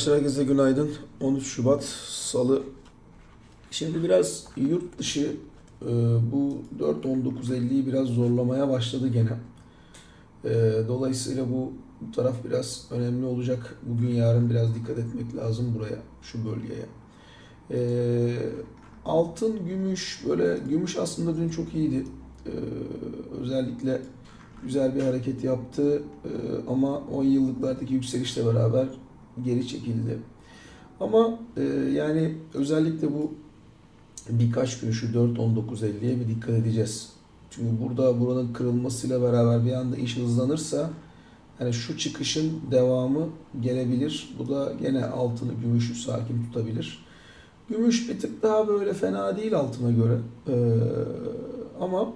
Arkadaşlar herkese günaydın. 13 Şubat Salı. Şimdi biraz yurt dışı e, bu 4.19.50'yi biraz zorlamaya başladı gene. E, Dolayısıyla bu, taraf biraz önemli olacak. Bugün yarın biraz dikkat etmek lazım buraya, şu bölgeye. E, Altın, gümüş böyle gümüş aslında dün çok iyiydi. Özellikle güzel bir hareket yaptı ama 10 yıllıklardaki yükselişle beraber geri çekildi. Ama e, yani özellikle bu birkaç gün şu 4.19.50'ye bir dikkat edeceğiz. Çünkü burada buranın kırılmasıyla beraber bir anda iş hızlanırsa yani şu çıkışın devamı gelebilir. Bu da gene altını gümüşü sakin tutabilir. Gümüş bir tık daha böyle fena değil altına göre. Ee, ama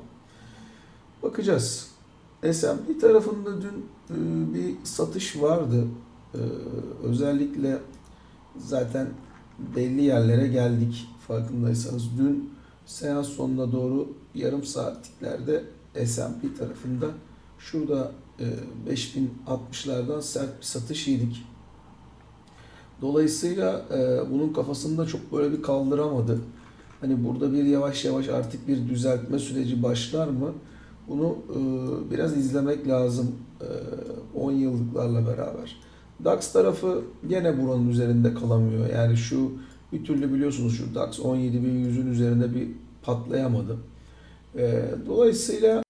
bakacağız. S&P tarafında dün e, bir satış vardı. Ee, özellikle zaten belli yerlere geldik farkındaysanız. Dün seans sonuna doğru yarım saatliklerde S&P tarafında şurada e, 5060'lardan sert bir satış yedik. Dolayısıyla e, bunun kafasında çok böyle bir kaldıramadı. Hani burada bir yavaş yavaş artık bir düzeltme süreci başlar mı? Bunu e, biraz izlemek lazım e, 10 yıllıklarla beraber. DAX tarafı gene buranın üzerinde kalamıyor. Yani şu bir türlü biliyorsunuz şu DAX 17.100'ün üzerinde bir patlayamadı. E, dolayısıyla